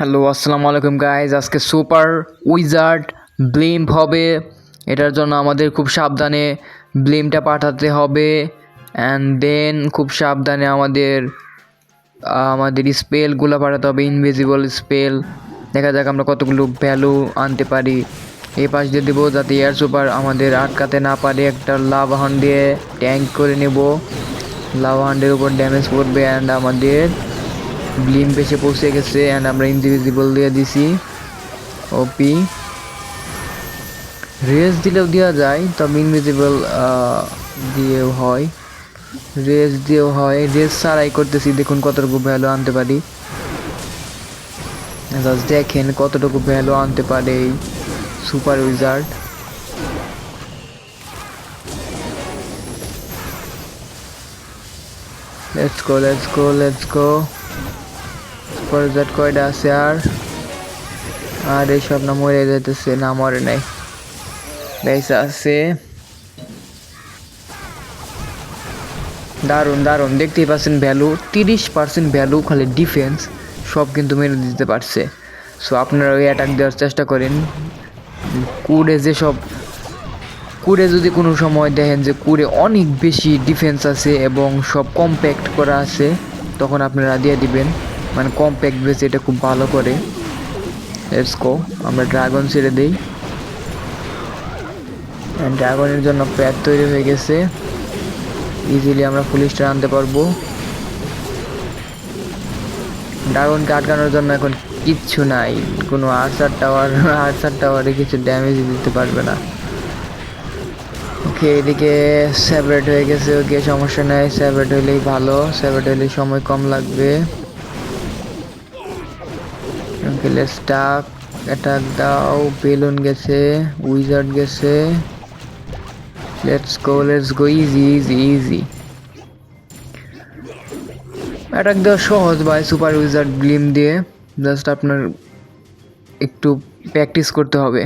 Hello, আসসালামু আলাইকুম guys আজকে সুপার উইজার্ড ব্লিম্প হবে। এটার জন্য আমাদের খুব সাবধানে ব্লিমটা পাঠাতে হবে। অ্যান্ড দেন খুব সাবধানে আমাদের আমাদের স্পেলগুলো পাঠাতে হবে ইনভিজিবল স্পেল দেখা যাক আমরা কতগুলো ভ্যালু আনতে পারি। এই পাশ দিয়ে দেবো যাতে এয়ার সুপার আমাদের আটকাতে না পারে। একটা লাভাহান দিয়ে ট্যাঙ্ক করে নেব। লাভাহান্ডের উপর ড্যামেজ পড়বে অ্যান্ড আমাদের ব্লিম পেশে পৌঁছে গেছে অ্যান্ড আমরা ইনভিজিবল দিয়ে দিছি। ওপি রেস দিলেও দেওয়া যায়, তবে ইনভিজিবল দিয়েও হয়। রেস দিয়েও হয়। রেস ছাড়াই করতেছি, দেখুন কতটুকু ভ্যালু আনতে পারি। জাস্ট দেখেন কতটুকু ভ্যালু আনতে পারে এই super wizard let's go let's go let's go wizard কয়টা আছে আর? আর এইসব না মরে যেতেছে না মরে নাই। বেসা আছে। দারুণ দারুণ। দেখতেই পাচ্ছেন ভ্যালু তিরিশ পার্সেন্ট ভ্যালু খালি ডিফেন্স সব কিন্তু মেরে দিতে পারছে। সো আপনারা ওই অ্যাটাক দেওয়ার চেষ্টা করেন। কুড়ে যেসব কুড়ে যদি কোনো সময় দেখেন যে কুড়ে অনেক বেশি ডিফেন্স আছে এবং সব কম্প্যাক্ট করা আছে, তখন আপনারা দিয়ে দিবেন। মানে কম্প্যাক্ট বেস এটা খুব ভালো করে। গো আমরা ড্রাগন ছেড়ে দিই। ড্রাগনের জন্য প্যাড তৈরি হয়ে গেছে। ইজিলি আমরা স্টার আনতে পারব। ড্রাগনকে আটকানোর জন্য এখন কিচ্ছু নাই। কোনো আর্সার টাওয়ার আর্সার টাওয়ারে কিছু ড্যামেজ দিতে পারবে না। ওকে এদিকে সেপারেট হয়ে গেছে। ওকে সমস্যা নেই। সেপারেট হইলেই ভালো। সেপারেট হইলে সময় কম লাগবে। টাক অ্যাটাক দাও বেলুন গেছে উইজার্ড গেছে। Let's go let's go easy easy easy attack দেওয়া সহজ ভাই সুপার উইজার্ড গ্লিম দিয়ে। জাস্ট আপনার একটু প্র্যাকটিস করতে হবে।